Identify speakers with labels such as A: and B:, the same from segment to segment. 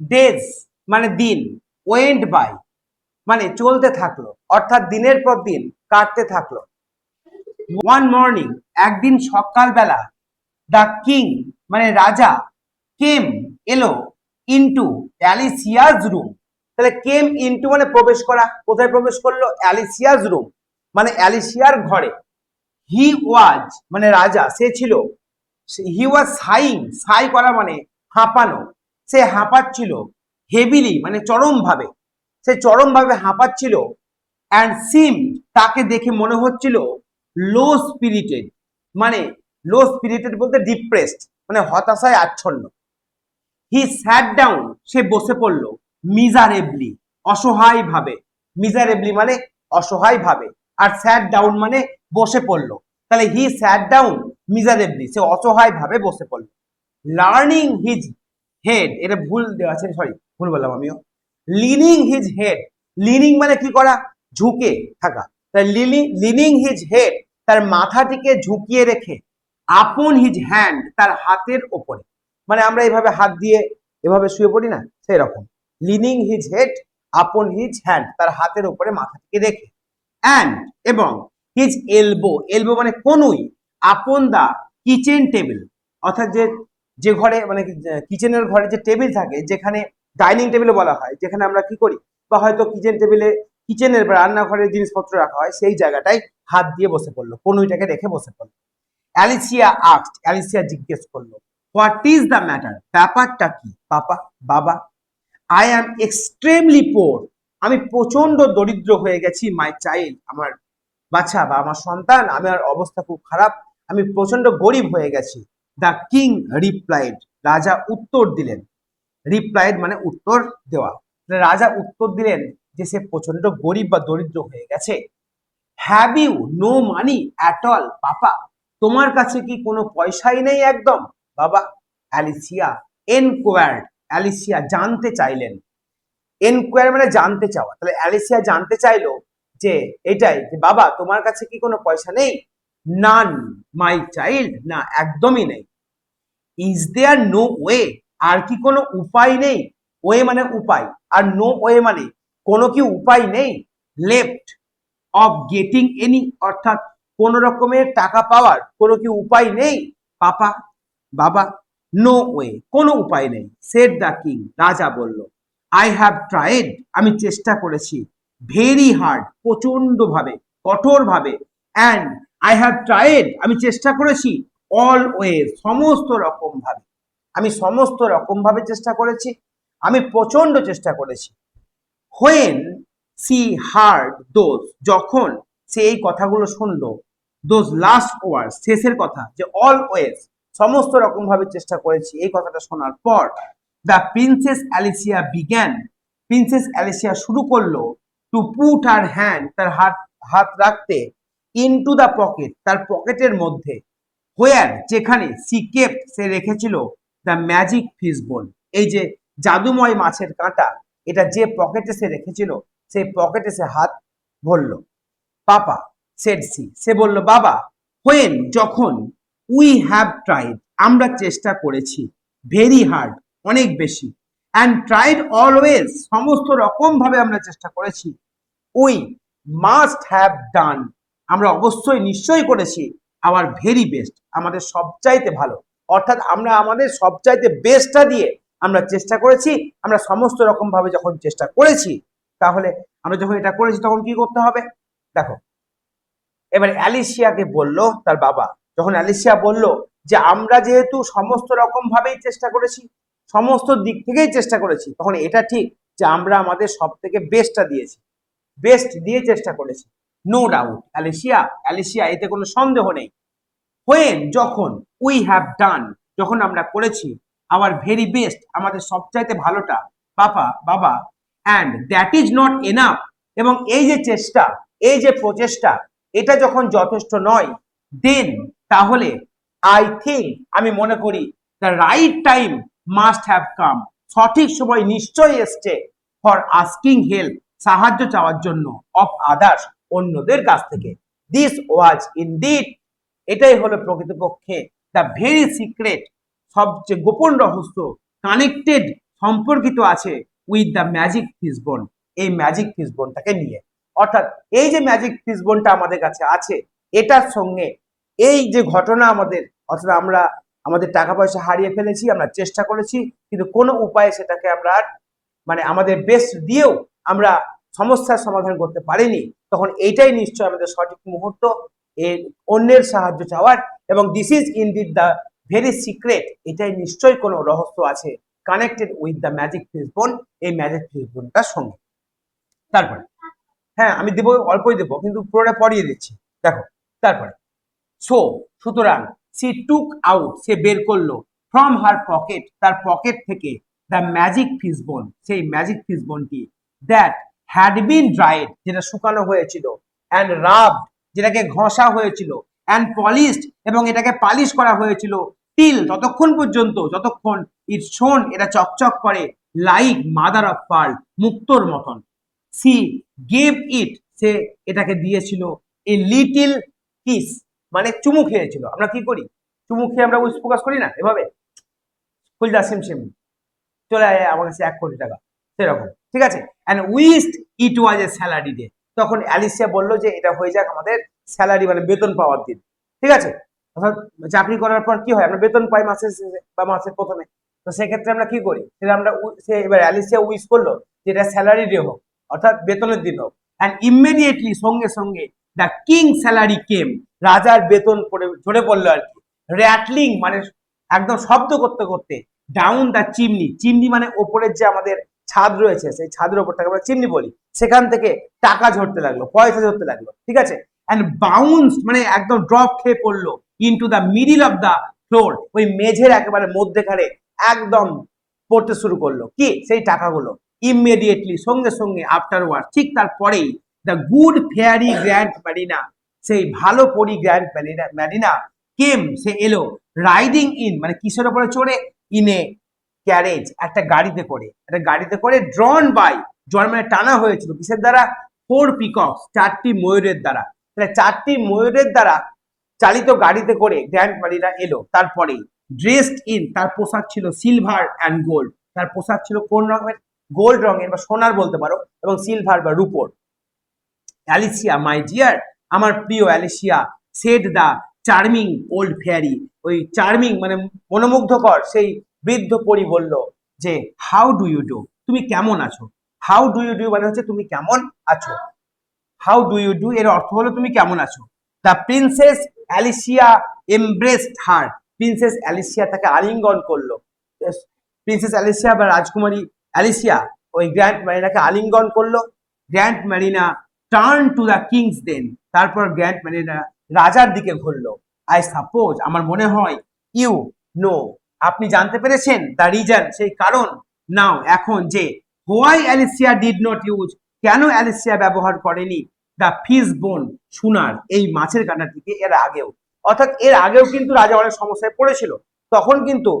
A: Days মানে দিন। Went by মানে চলতে থাকল। অর্থাৎ দিনের পর দিন কাটতে থাকল। ওয়ান মর্নিং একদিন সকালবেলা দ্য কিং মানে রাজা কেম এলো ইন্টু অ্যালিসিয়াজ রুম তাহলে কেম ইন্টু মানে প্রবেশ করা। কোথায় প্রবেশ করল? অ্যালিসিয়াজ রুম মানে অ্যালিসিয়ার ঘরে। হি ওয়াজ মানে রাজা, সে ছিল। হি ওয়াজ সাইং সাই করা মানে হাঁপানো। সে হাঁপাচ্ছিল হেভিলি মানে চরম ভাবে সে চরম ভাবে হাঁপাচ্ছিল অ্যান্ড সিম তাকে দেখে মনে হচ্ছিল লো স্পিরিটেড মানে লো স্পিরিটেড বলতে ডিপ্রেসড মানে হতাশায় আচ্ছন্ন। হি স্যাট ডাউন সে বসে পড়ল মিজারেবলি অসহায় ভাবে মিজারেবলি মানে অসহায় ভাবে আর স্যাট ডাউন মানে বসে পড়ল। তাহলে হি স্যাট ডাউন মিজারেবলি সে অসহায় ভাবে বসে পড়ল। লার্নিং হিজ হেড এটা ভুল দেওয়া আছে সরি ভুল বললাম আমিও। লিনিং হিজ হেড লিনিং মানে কি করা? ঝুঁকে থাকা। তাই লিনিং হিজ হেড তার মাথাটিকে ঝুঁকিয়ে রেখে আপন হিজ হ্যান্ড তার হাতের ওপরে। মানে আমরা এইভাবে হাত দিয়ে এভাবে শুয়ে পড়ি না? সেই রকম leaning his head upon his hand তার হাতের উপরে মাথাটিকে রেখে। অ্যান্ড এবং হিজ এলবো এলবো মানে কোনুই আপন দা কিচেন টেবিল অর্থাৎ যে যে ঘরে মানে কিচেনের ঘরে যে টেবিল থাকে, যেখানে ডাইনিং টেবিলে বলা হয়, যেখানে আমরা কি করি? বা হয়তো কিচেন টেবিলে কিচেনের বা রান্নাঘরের জিনিসপত্র রাখা হয়, সেই জায়গাটায় হাত দিয়ে বসে পড়ল, কনুইটাকে রেখে বসে পড়ল। অ্যালিসিয়া আক্সড অ্যালিসিয়া জিজ্ঞেস করল হোয়াট ইজ দ্য ম্যাটার ব্যাপারটা কি? পাপা, বাবা আই অ্যাম এক্সট্রিমলি পোর আমি প্রচণ্ড দরিদ্র হয়ে গেছি মাই চাইল্ড আমার বাচ্চা বা আমার সন্তান, আমার অবস্থা খুব খারাপ, আমি প্রচণ্ড গরিব হয়ে গেছি। দ্য কিং রিপ্লাইড রাজা উত্তর দিলেন। রিপ্লাইড মানে উত্তর দেওয়া। রাজা উত্তর দিলেন যে সে প্রচণ্ড গরিব বা দরিদ্র হয়ে গেছে। Have you no money at all papa তোমার কাছে কি কোনো পয়সাই নেই একদম? বাবা, অ্যালিসিয়া, এনকোয়ার্ড, অ্যালিসিয়া জানতে চাইলেন। এনকোয়ার মানে জানতে চাওয়া। তাহলে অ্যালিসিয়া জানতে চাইলো যে এটাই যে, বাবা, তোমার কাছে কি কোনো পয়সা নেই? নান মাই চাইল্ড না, একদমই নেই। ইজ দেয়ার নো ওয়ে আর কি কোনো উপায় নেই? ওয়ে মানে উপায়। আর নো ওয়ে মানে কোনো কি উপায় নেই? লেফট অফ গেটিং এনি অর্থাৎ কোন রকমের টাকা পাওয়ার কোনো কি উপায় নেই? পাপা, বাবা নো ওয়ে কোনো উপায় নেই। সেট দ্য কিং রাজা বলল আই হ্যাভ ট্রাইড আমি চেষ্টা করেছি ভেরি হার্ড প্রচণ্ড কঠোরভাবে অ্যান্ড আই হ্যাভ ট্রাইড আমি চেষ্টা করেছি অল ওয়ে সমস্ত রকম ভাবে আমি সমস্ত রকম ভাবে চেষ্টা করেছি, আমি প্রচণ্ড চেষ্টা করেছি। হোয়েন সি হার্ড দোজ যখন সে এই কথাগুলো শুনলো দোজ লাস্ট ওয়ার্ড শেষের কথা, যে অলওয়েজ সমস্ত রকম ভাবে চেষ্টা করেছি এই কথাটা শোনার পর দ্য প্রিন্সেস অ্যালিসিয়া বিজ্ঞান প্রিন্সেস অ্যালিসিয়া শুরু করল টু পুট আর হ্যান্ড তার হাত হাত রাখতে ইনটু দ্য পকেট তার পকেটের মধ্যে। হোয়ার যেখানে সি কেপ্ট সে রেখেছিল দ্য ম্যাজিক ফিশ বোন এই যে জাদুময় মাছের কাঁটা, এটা যে পকেটে সে রেখেছিল, সেই পকেটে সে হাত ভরলো। পাপা সেড সি বলল, বাবা হোয়েন যখন উই হ্যাভ ট্রাইড আমরা চেষ্টা করেছি ভেরি হার্ড অনেক বেশি অ্যান্ড ট্রাইড অলওয়েজ সমস্ত রকম ভাবে আমরা চেষ্টা করেছি উই মাস্ট হ্যাভ ডান আমরা অবশ্যই নিশ্চয়ই করেছি আওয়ার ভেরি বেস্ট আমাদের সবচাইতে ভালো। অর্থাৎ আমরা আমাদের সবচাইতে বেস্টটা দিয়ে আমরা চেষ্টা করেছি, আমরা সমস্ত রকম ভাবে যখন চেষ্টা করেছি, তাহলে আমরা যখন এটা করেছি তখন কি করতে হবে? দেখো, এবার অ্যালিসিয়াকে বলল, তার বাবা, যখন অ্যালিসিয়া বলল যে আমরা যেহেতু সমস্ত রকম ভাবেই চেষ্টা করেছি, সমস্ত দিক থেকেই চেষ্টা করেছি, তখন এটা ঠিক যে আমরা আমাদের সব থেকে বেস্টটা দিয়েছি। বেস্ট দিয়ে চেষ্টা করেছি। নো ডাউট অ্যালিসিয়া অ্যালিসিয়া এতে কোনো সন্দেহ নেই। হোয়েন যখন উই হ্যাভ ডান যখন আমরা করেছি আওয়ার ভেরি বেস্ট আমাদের সবচাইতে ভালোটা পাপা বাবা and that is not enough এবং এই যে চেষ্টা, এই যে প্রচেষ্টা, এটা যখন যথেষ্ট নয় দেন তাহলে আই থিঙ্ক আমি মনে করি the right time must have come সঠিক সময় নিশ্চয়ই এসছে ফর আস্কিং হেল্প সাহায্য চাওয়ার জন্য অফ আদার্স অন্যদের কাছ থেকে। দিস ওয়াজ ইনডিড এটাই হলো প্রকৃতপক্ষে দ্য ভেরি সিক্রেট সবচেয়ে গোপন রহস্য কানেক্টেড সম্পর্কিত আছে উইথ দ্য ম্যাজিক ফিসবোন এই ম্যাজিক ফিসবোনটাকে নিয়ে। অর্থাৎ এই যে ম্যাজিক ফিসবোনটা আমাদের কাছে আছে, এটার সঙ্গে এই যে ঘটনা আমাদের, অর্থাৎ আমরা আমাদের টাকা পয়সা হারিয়ে ফেলেছি, আমরা চেষ্টা করেছি, কিন্তু কোনো উপায়ে সেটাকে আমরা মানে আমাদের বেস্ট দিয়েও আমরা সমস্যার সমাধান করতে পারেনি, তখন এইটাই নিশ্চয় আমাদের সঠিক মুহূর্ত। এর অন্যের সাহায্য চাওয়ার এবং this is in indeed the very secret এটাই নিশ্চয়ই কোনো রহস্য আছে connected with the magic fishbone এই ম্যাজিক ফিসবোনটার সঙ্গে। তারপরে হ্যাঁ আমি দেবো, অল্পই দেবো, কিন্তু পুরোটা পড়িয়ে দিচ্ছি। দেখো, তারপরে সো সুতরাং সে টুক আউট সে বের করল ফ্রম হার পকেট তার পকেট থেকে দ্য ম্যাজিক ফিসবোন সেই ম্যাজিক ফিসবোনটি দ্যাট হ্যাড বিন ড্রাইড যেটা শুকানো হয়েছিল অ্যান্ড রাবড যেটাকে ঘষা হয়েছিল অ্যান্ড পলিশড এবং এটাকে পালিশ করা হয়েছিল টিল ততক্ষণ পর্যন্ত, যতক্ষণ ইট শোন এটা চকচক করে লাইক মাদার অফ পার্ল মুক্তোর মতন। সি গেভ ইট সে এটাকে দিয়েছিল এ লিটিল কিস মানে চুমু খেয়েছিল। আমরা কি করি? চুমু খেয়ে আমরা উইস প্রকাশ করি না? এভাবে। ফুলদা সিম সিম। চলে আয় আমার কাছে এক কোটি টাকা। সেরকম। ঠিক আছে? And wished it was a salary day তখন অ্যালিসিয়া বলল যে, এটা হয়ে যাক আমাদের স্যালারি মানে বেতন পাওয়ার দিন। ঠিক আছে? অর্থাৎ চাকরি করার পর কি হয়? আমরা বেতন পাই মাসের বা মাসের প্রথমে। তো সেক্ষেত্রে আমরা কি করি? সেটা আমরা সে এবার অ্যালিসিয়া উইশ করল যে, এটা স্যালারি ডে হোক, অর্থাৎ বেতনের দিন হোক। অ্যান্ড ইমিডিয়েটলি সঙ্গে সঙ্গে দ্য কিং স্যালারি কেম রাজার বেতন পড়ে, ঝরে পড়ল আর কি। র্যাটলিং মানে একদম শব্দ করতে করতে ডাউন দ্য চিমনি চিমনি মানে ওপরের যে আমাদের ছাদ রয়েছে, সেই ছাদের ওপরটাকে আমরা চিমনি বলি। সেখান থেকে টাকা ঝরতে লাগল, পয়সা ঝরতে লাগল, ঠিক আছে? অ্যান্ড বাউন্স মানে একদম ড্রপ খেয়ে পড়ল into the middle of the floor ওই মেঝের একেবারে মধ্যেখানে একদম পড়তে শুরু করল। কি? সেই টাকাগুলো। ইমিডিয়েটলি সঙ্গে সঙ্গে আফটার ওয়ার্ড ঠিক তারপরেই the good fairy Grand Marina সেই ভালো পরি গ্র্যান্ড ম্যারিনা ম্যারিনা কেম সে এলো রাইডিং ইন মানে কিসের ওপরে চড়ে? ইনে ক্যারেজ একটা গাড়িতে করে। একটা গাড়িতে করে ড্রন বাই ড্রন মানে টানা হয়েছিল। কিসের দ্বারা? ফোর পিকক্স চারটি ময়ূরের দ্বারা। তাহলে চারটি ময়ূরের দ্বারা চালিত গাড়িতে করে গ্র্যান্ড মারিনা এলো। তারপরে ড্রেসড ইন তার পোশাক ছিল সিলভার অ্যান্ড গোল্ড তার পোশাক ছিল কোন রঙের? গোল্ড রঙের বা সোনার বলতে পারো, এবং সিলভার বা রুপোর। অ্যালিসিয়া মাই ডিয়ার আমার প্রিয় Alicia said the charming old fairy ওই চার্মিং মানে মনোমুগ্ধকর সেই বৃদ্ধ পরি বলল যে হাউ ডু ইউ ডু তুমি কেমন আছো? হাউ ডু ইউ ডু মানে হচ্ছে তুমি কেমন আছো? হাউ ডু ইউ ডু এর অর্থ হলো তুমি কেমন আছো? The princess Alicia embraced her princess Alicia তাকে আলিঙ্গন করল। প্রিন্সেস অ্যালিসিয়া বা রাজকুমারী অ্যালিসিয়া ওই গ্র্যান্ড ম্যারিনাকে আলিঙ্গন করল। Grand Marina turn to the kings then তারপর গ্র্যান্ড ম্যারিনা রাজার দিকে ঘুরলো। আই সাপোজ আমার মনে হয় ইউ নো আপনি জানতে পেরেছেন দ্য রিজন সেই কারণ? নাও এখন যে why Alicia did not use কেন অ্যালিসিয়া ব্যবহার করেনি? দ্য ফিস বোন সোনার, এই মাছের কাঁটাটিকে এর আগেও। অর্থাৎ এর আগেও কিন্তু রাজা অনেক সমস্যায় পড়েছিল। তখন কিন্তু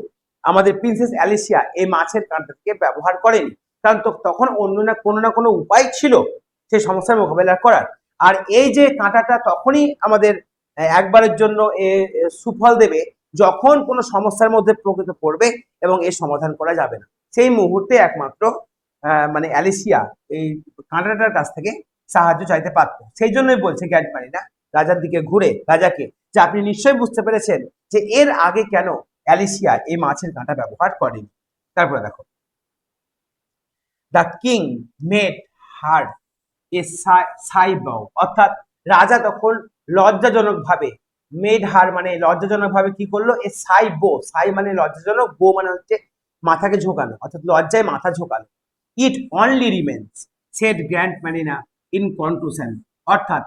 A: আমাদের প্রিন্সেস অ্যালিসিয়া এই মাছের কাঁটাটিকে ব্যবহার করেনি। কারণ তো তখন অন্য না, কোনো না কোনো উপায় ছিল সেই সমস্যার মোকাবেলা করার। আর এই যে কাঁটাটা তখনই আমাদের একবারের জন্য সুফল দেবে যখন কোনো সমস্যার মধ্যে প্রকৃত পড়বে এবং এর সমাধান করা যাবে না। সেই মুহূর্তে একমাত্র মানে অ্যালিসিয়া এই কাঁটাটার কাছ থেকে সাহায্য চাইতে পারতো। সেই জন্যই বলছে গ্যাট না রাজার দিকে ঘুরে, রাজাকে, যে আপনি নিশ্চয়ই বুঝতে পেরেছেন যে এর আগে কেন অ্যালিসিয়া এই মাছের কাঁটা ব্যবহার করেনি। তারপরে দেখো। The king made hard a সাইবাও, অর্থাৎ রাজা তখন লজ্জাজনক ভাবে মেড হার মানে লজ্জাজনক ভাবে কি করল? এ সাই বো, সাই মানে লজ্জাজনক, বো মানে হচ্ছে মাথাকে ঝোঁকানো, অর্থাৎ লজ্জায় মাথা ঝোঁকানো। It only remains said grand Marina in conclusion অর্থাৎ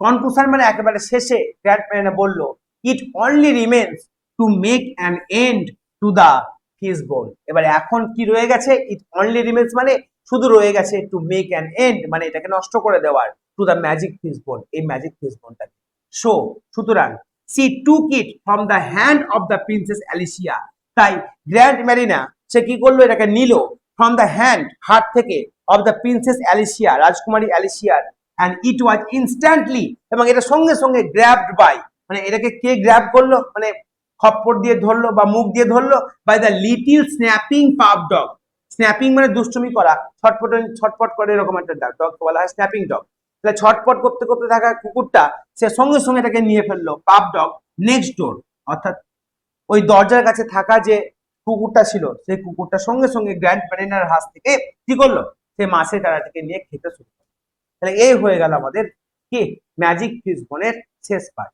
A: কনক্লুশন মানে একেবারে শেষে গ্র্যান্ড ম্যারিনা বলল it only remains to make an end to the fish bone এবার এখন কি রয়ে গেছে? ইট অনলি রিমেন্স মানে শুধু রয়ে গেছে টু মেক অ্যান এন্ড মানে এটাকে নষ্ট করে দেওয়ার টু দ্য ম্যাজিক ফিস বোন এই ম্যাজিক ফিস বোনটাকে সো সুতরাং she took it from the hand of the princess Alicia তাই গ্র্যান্ড ম্যারিনা সে কি করল? এটাকে নিল ফ্রম দ্য হ্যান্ড হাত থেকে অফ দ্য প্রিন্সেস অ্যালিসিয়া রাজকুমারী অ্যালিসিয়ার অ্যান্ড ইট ওয়াজ ইনস্ট্যান্টলি এবং এটা সঙ্গে সঙ্গে গ্র্যাবড বাই মানে এটাকে কে গ্র্যাব করল? মানে খপ্পর দিয়ে ধরলো বা মুখ দিয়ে ধরলো? By the little snapping pup dog snapping মানে দুষ্টুমি করা, ছটপট ছটপট করে এরকম একটা ডগ বলা হয় স্ন্যাপিং ডগ তাহলে ছটপট করতে করতে থাকা কুকুরটা সে সঙ্গে সঙ্গে তাকে নিয়ে ফেলল, পাপ ডগ নেক্সট ডোর অর্থাৎ ওই দরজার কাছে থাকা যে কুকুরটা ছিল, সেই কুকুরটা সঙ্গে সঙ্গে গ্র্যান্ড প্যারেনার হাত থেকে কি করল? সে মাছের কাঁটাটিকে নিয়ে খেতে শুরু করল। তাহলে এই হয়ে গেল আমাদের কি? ম্যাজিক ফিস বোনের শেষ পার্ট